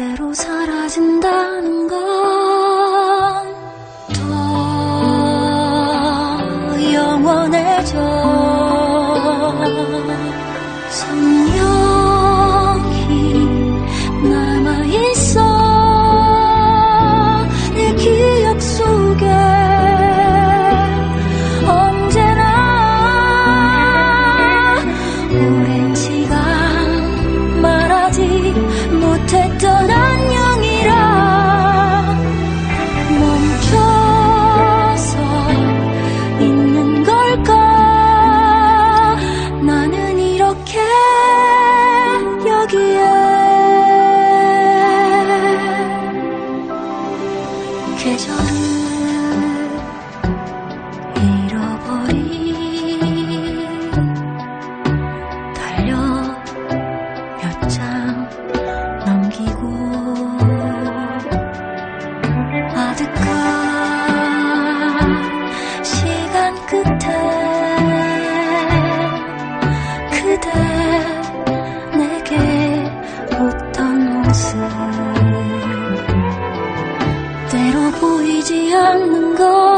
그대로 사라진다는 건더 영원해져. 선녀 어떤 안녕이라 멈춰서 있는 걸까? 나는 이렇게 여기에 계절을 보이지 않는 것